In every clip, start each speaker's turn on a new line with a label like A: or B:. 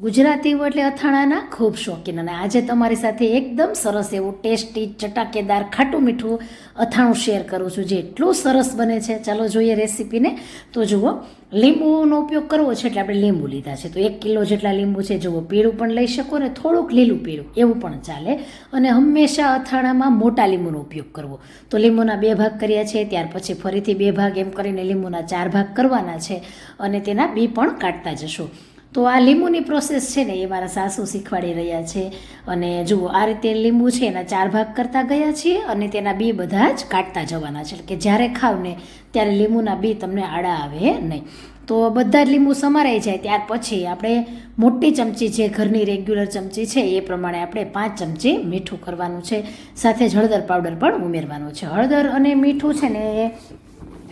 A: ગુજરાતીઓ એટલે અથાણાના ખૂબ શોખીન. અને આજે તમારી સાથે એકદમ સરસ એવું ટેસ્ટી, ચટાકેદાર, ખાટું મીઠું અથાણું શેર કરું છું. જે એટલું સરસ બને છે. ચાલો જોઈએ રેસીપીને. તો જુઓ, લીંબુનો ઉપયોગ કરવો છે એટલે આપણે લીંબુ લીધા છે. તો એક કિલો જેટલા લીંબુ છે. જુઓ, પીળું પણ લઈ શકો ને થોડુંક લીલું પીળું. એવું પણ ચાલે. અને હંમેશા અથાણામાં મોટા લીંબુનો ઉપયોગ કરવો. તો લીંબુના બે ભાગ કર્યા છે. ત્યાર પછી ફરીથી બે ભાગ એમ કરીને લીંબુના ચાર ભાગ કરવાના છે. અને તેના બી પણ કાઢતા જશો. તો આ લીંબુની પ્રોસેસ છે ને એ મારા સાસુ શીખવાડી રહ્યા છે. અને જુઓ, આ રીતે લીંબુ છે એના ચાર ભાગ કરતા ગયા છીએ અને તેના બી બધા જ કાઢતા જવાના છે. કે જ્યારે ખાવ ને ત્યારે લીંબુના બી તમને આડા આવે નહીં. તો બધા જ લીંબુ સમારાઈ જાય ત્યાર પછી આપણે મોટી ચમચી જે ઘરની રેગ્યુલર ચમચી છે એ પ્રમાણે આપણે પાંચ ચમચી મીઠું કરવાનું છે. સાથે જ હળદર પાવડર પણ ઉમેરવાનો છે. હળદર અને મીઠું છે ને એ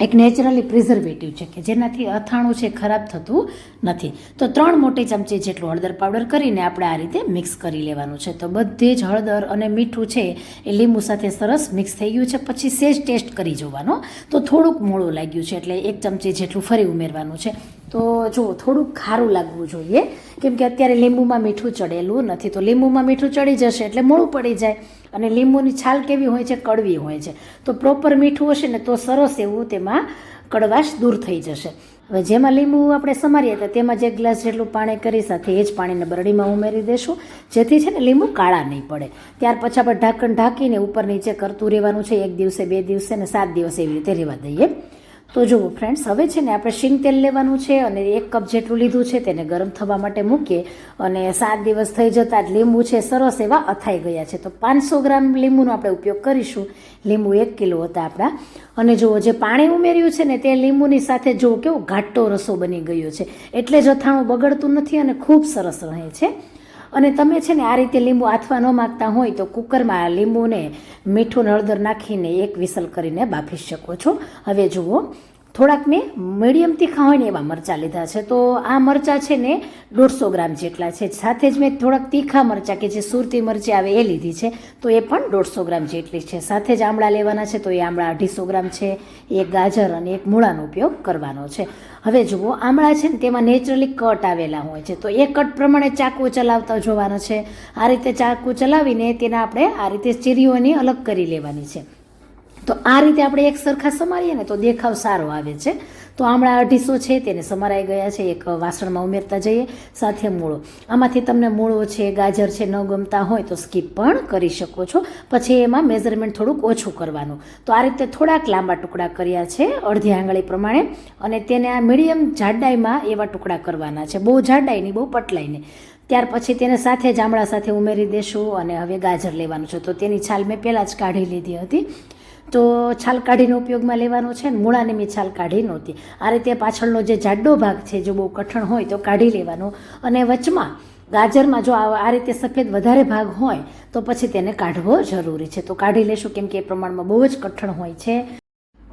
A: એક નેચરલી પ્રિઝર્વેટિવ છે કે જેનાથી અથાણું છે ખરાબ થતું નથી. તો ત્રણ મોટી ચમચી જેટલું હળદર પાવડર કરીને આપણે આ રીતે મિક્સ કરી લેવાનું છે. તો બધે જ હળદર અને મીઠું છે એ લીંબુ સાથે સરસ મિક્સ થઈ ગયું છે. પછી સેજ ટેસ્ટ કરી જોવાનો. તો થોડુંક મોળું લાગ્યું છે એટલે એક ચમચી જેટલું ફરી ઉમેરવાનું છે. તો જુઓ થોડુંક ખારું લાગવું જોઈએ, કેમ કે અત્યારે લીંબુમાં મીઠું ચડેલું નથી, તો લીંબુમાં મીઠું ચડી જશે એટલે મોડું પડી જાય, અને લીંબુની છાલ કેવી હોય છે, કડવી હોય છે. તો પ્રોપર મીઠું હશે ને તો સરસ એવું તેમાં કડવાશ દૂર થઈ જશે. હવે જેમાં લીંબુ આપણે સમારીએ તો તેમાં જે ગ્લાસ જેટલું પાણી કરી સાથે એ જ પાણીને બરડીમાં ઉમેરી દેશું, જેથી છે ને લીંબુ કાળા નહીં પડે. ત્યાર પછી આપણે ઢાંકણ ઢાંકીને ઉપર નીચે કરતું રહેવાનું છે, એક દિવસે, બે દિવસે ને સાત દિવસે એવી રીતે રહેવા દઈએ. તો જુઓ ફ્રેન્ડ્સ હવે છે ને આપણે શીંગ તેલ લેવાનું છે અને એક કપ જેટલું લીધું છે તેને ગરમ થવા માટે મૂકીએ અને સાત દિવસ થઈ જતાં જ લીંબુ છે સરસ એવા અથાઈ ગયા છે. તો પાંચસો ગ્રામ લીંબુનો આપણે ઉપયોગ કરીશું. લીંબુ એક કિલો હતા આપણા. અને જુઓ જે પાણી ઉમેર્યું છે ને તે લીંબુની સાથે જુઓ કેવો ઘાટો રસો બની ગયો છે. એટલે જ બગડતું નથી અને ખૂબ સરસ રહે છે. અને તમે છે ને આ રીતે લીંબુ આથવા ન માગતા હોય તો કુકરમાં લીંબુને મીઠું હળદર નાખીને એક વિસલ કરીને બાફી શકો છો. હવે જુઓ થોડાક મેં મીડિયમ તીખા હોય ને એવા મરચાં લીધા છે. તો આ મરચાં છે ને દોઢસો ગ્રામ જેટલા છે. સાથે જ મેં થોડાક તીખા મરચાં કે જે સુરતી મરચી આવે એ લીધી છે. તો એ પણ દોઢસો ગ્રામ જેટલી છે. સાથે જ આમળા લેવાના છે. તો એ આમળા અઢીસો ગ્રામ છે. એક ગાજર અને એક મૂળાનો ઉપયોગ કરવાનો છે. હવે જુઓ, આમળા છે ને તેમાં નેચરલી કટ આવેલા હોય છે. તો એ કટ પ્રમાણે ચાકુ ચલાવતા જોવાના છે. આ રીતે ચાકુ ચલાવીને તેના આપણે આ રીતે ચીરીઓની અલગ કરી લેવાની છે. તો આ રીતે આપણે એક સરખા સમારીએ ને તો દેખાવ સારો આવે છે. તો આમળા અઢીસો છે, તેને સમારાઈ ગયા છે, એક વાસણમાં ઉમેરતા જઈએ, સાથે મૂળો. આમાંથી તમને મૂળો છે, ગાજર છે, ન ગમતા હોય તો સ્કીપ પણ કરી શકો છો. પછી એમાં મેઝરમેન્ટ થોડુંક ઓછું કરવાનું. તો આ રીતે થોડાક લાંબા ટુકડા કર્યા છે, અડધી આંગળી પ્રમાણે, અને તેને આ મીડિયમ જાડાઈમાં એવા ટુકડા કરવાના છે. બહુ જાડાઈ નહીં, બહુ પટલાઈ નહીં. ત્યાર પછી તેને સાથે જામળા સાથે ઉમેરી દેશું અને હવે ગાજર લેવાનું છે. તો તેની છાલ મેં પહેલાં જ કાઢી લીધી હતી. તો છાલ કાઢીને ઉપયોગમાં લેવાનો છે ને, મૂળાની મેં છાલ કાઢી નહોતી. આ રીતે પાછળનો જે જાડો ભાગ છે, જો બહુ કઠણ હોય તો કાઢી લેવાનો. અને વચમાં, ગાજરમાં જો આ રીતે સફેદ વધારે ભાગ હોય, તો પછી તેને કાઢવો જરૂરી છે. તો કાઢી લેશું કેમ કે એ પ્રમાણમાં બહુ જ કઠણ હોય છે.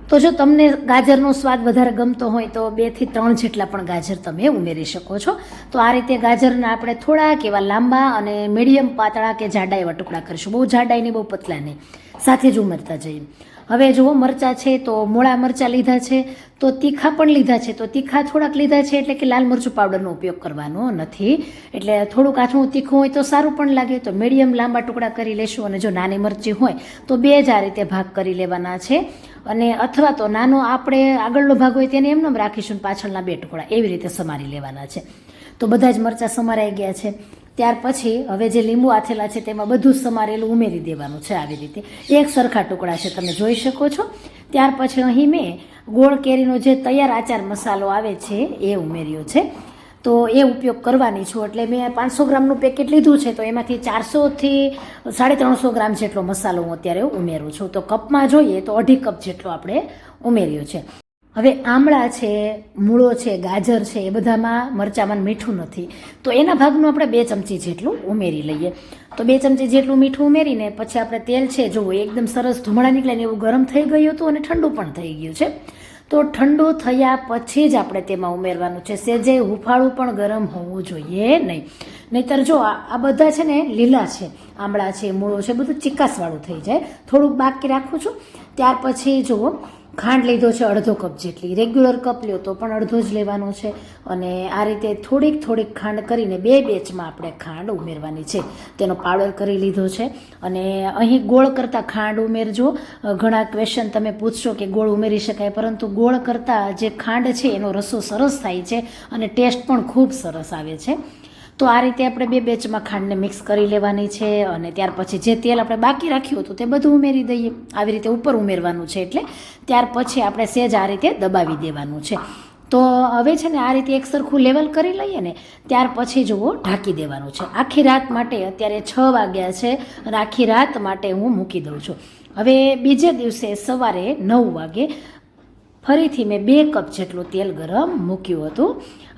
A: તો જો તમને ગાજરનો સ્વાદ વધારે ગમતો હોય તો બેથી ત્રણ જેટલા પણ ગાજર તમે ઉમેરી શકો છો. તો આ રીતે ગાજરના આપણે થોડાક એવા લાંબા અને મીડિયમ પાતળા કે જાડા એવા ટુકડા કરીશું. બહુ જાડા નહીં, બહુ પતલા નહીં. સાથે જ ઉમેરતા જઈએ હવે જુઓ, મરચાં છે તો મોળા મરચાં લીધા છે, તો તીખા પણ લીધા છે. તો તીખા થોડાક લીધા છે એટલે કે લાલ મરચું પાવડરનો ઉપયોગ કરવાનો નથી. એટલે થોડુંક આછું તીખું હોય તો સારું પણ લાગે. તો મીડિયમ લાંબા ટુકડા કરી લેશું અને જો નાની મરચી હોય, તો બે જ આ રીતે ભાગ કરી લેવાના છે. અને અથવા તો નાનો આપણે આગળનો ભાગ હોય તેને એમને રાખીશું પાછળના બે ટુકડા એવી રીતે સમારી લેવાના છે. તો બધા જ મરચાં સમારાઈ ગયા છે. ત્યાર પછી હવે જે લીંબુ આથેલા છે તેમાં બધું સમારેલું ઉમેરી દેવાનું છે આવી રીતે. એક સરખા ટુકડા છે, તમે જોઈ શકો છો. ત્યાર પછી અહીં મેં ગોળ કેરીનો જે તૈયાર આચાર મસાલો આવે છે, એ ઉમેર્યો છે. તો એ ઉપયોગ કરવાની છું, એટલે મેં પાંચસો ગ્રામનું પેકેટ લીધું છે, તો એમાંથી ચારસોથી સાડી ત્રણસો ગ્રામ જેટલો મસાલો હું અત્યારે ઉમેરું છું. તો કપમાં જોઈએ તો અઢી કપ જેટલો આપણે ઉમેર્યો છે. હવે આમળા છે, મૂળો છે, ગાજર છે, એ બધામાં મરચાંમાં મીઠું નથી. તો એના ભાગનું આપણે બે ચમચી જેટલું ઉમેરી લઈએ. તો બે ચમચી જેટલું મીઠું ઉમેરીને પછી આપણે તેલ છે, જુઓ, એકદમ સરસ ધુમાડા નીકળે ને એવું ગરમ થઈ ગયું હતું અને ઠંડુ પણ થઈ ગયું છે. તો ઠંડુ થયા પછી જ આપણે તેમાં ઉમેરવાનું છે. સેજે હુફાળું પણ ગરમ હોવું જોઈએ નહીં. નહીતર જો આ બધા છે ને લીલા છે, આમળા છે, મૂળો છે, બધું ચિકાસવાળું થઈ જાય. થોડુંક બાકી રાખું છું. ત્યાર પછી જુઓ ખાંડ લીધો છે, અડધો કપ જેટલી. રેગ્યુલર કપ લ્યો તો પણ અડધો જ લેવાનો છે. અને આ રીતે થોડીક થોડીક ખાંડ કરીને બે બેચમાં આપણે ખાંડ ઉમેરવાની છે. તેનો પાવડર કરી લીધો છે. અને અહીં ગોળ કરતાં ખાંડ ઉમેરજો. ઘણા ક્વેશ્ચન તમે પૂછશો કે ગોળ ઉમેરી શકાય, પરંતુ ગોળ કરતાં જે ખાંડ છે, એનો રસો સરસ થાય છે અને ટેસ્ટ પણ ખૂબ સરસ આવે છે. તો આ રીતે આપણે બે બેચમાં ખાંડને મિક્સ કરી લેવાની છે અને ત્યાર પછી જે તેલ આપણે બાકી રાખ્યું હતું તે બધું ઉમેરી દઈએ. આવી રીતે ઉપર ઉમેરવાનું છે એટલે ત્યાર પછી આપણે સેજ આ રીતે દબાવી દેવાનું છે. તો હવે છે ને આ રીતે એક સરખું લેવલ કરી લઈએ ને ત્યાર પછી જુઓ ઢાંકી દેવાનું છે. આખી રાત માટે અત્યારે છ વાગ્યા છે અને આખી રાત માટે હું મૂકી દઉં છું. હવે બીજે દિવસે સવારે નવ વાગે ફરીથી મેં બે કપ જેટલું તેલ ગરમ મૂક્યું હતું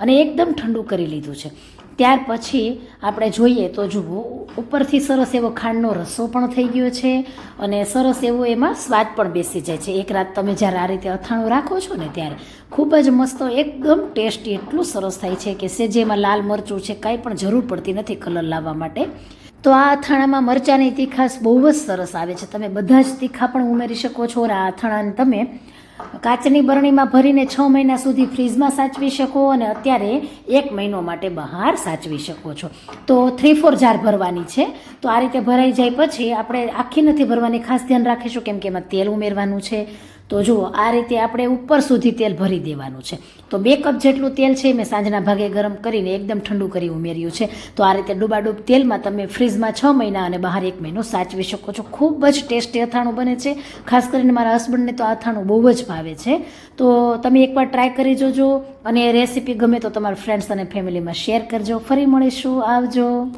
A: અને એકદમ ઠંડુ કરી લીધું છે. ત્યાર પછી આપણે જોઈએ તો જુઓ ઉપરથી સરસ એવો ખાંડનો રસો પણ થઈ ગયો છે અને સરસ એવો એમાં સ્વાદ પણ બેસી જાય છે. એક રાત તમે જ્યારે આ રીતે અથાણું રાખો છો ને ત્યારે ખૂબ જ મસ્ત, એકદમ ટેસ્ટી એટલું સરસ થાય છે કે સેજેમાં લાલ મરચું છે કાંઈ પણ જરૂર પડતી નથી કલર લાવવા માટે. તો આ અથાણામાં મરચાંની તીખાસ બહુ જ સરસ આવે છે. તમે બધા જ તીખા પણ ઉમેરી શકો છો અને આ અથાણાને તમે કાચની બરણીમાં ભરીને છ મહિના સુધી ફ્રીજમાં સાચવી શકો અને અત્યારે એક મહિનો માટે બહાર સાચવી શકો છો. તો થ્રી ફોર જાર ભરવાની છે. તો આ રીતે ભરાઈ જાય પછી આપણે આખી નથી ભરવાની. ખાસ ધ્યાન રાખીશું કેમ કે એમાં તેલ ઉમેરવાનું છે. તો જુઓ, આ રીતે આપણે ઉપર સુધી તેલ ભરી દેવાનું છે. તો બે કપ જેટલું તેલ છે મેં સાંજના ભાગે ગરમ કરીને એકદમ ઠંડુ કરી ઉમેર્યું છે. તો આ રીતે ડૂબાડૂબ તેલમાં તમે ફ્રીજમાં છ મહિના અને બહાર એક મહિનો સાચવી શકો છો. ખૂબ જ ટેસ્ટી અથાણું બને છે. ખાસ કરીને મારા હસબન્ડને તો અથાણું બહુ જ ભાવે છે. તો તમે એકવાર ટ્રાય કરી જોજો અને રેસીપી ગમે તો તમારા ફ્રેન્ડ્સ અને ફેમિલીમાં શેર કરજો. ફરી મળીશું. આવજો.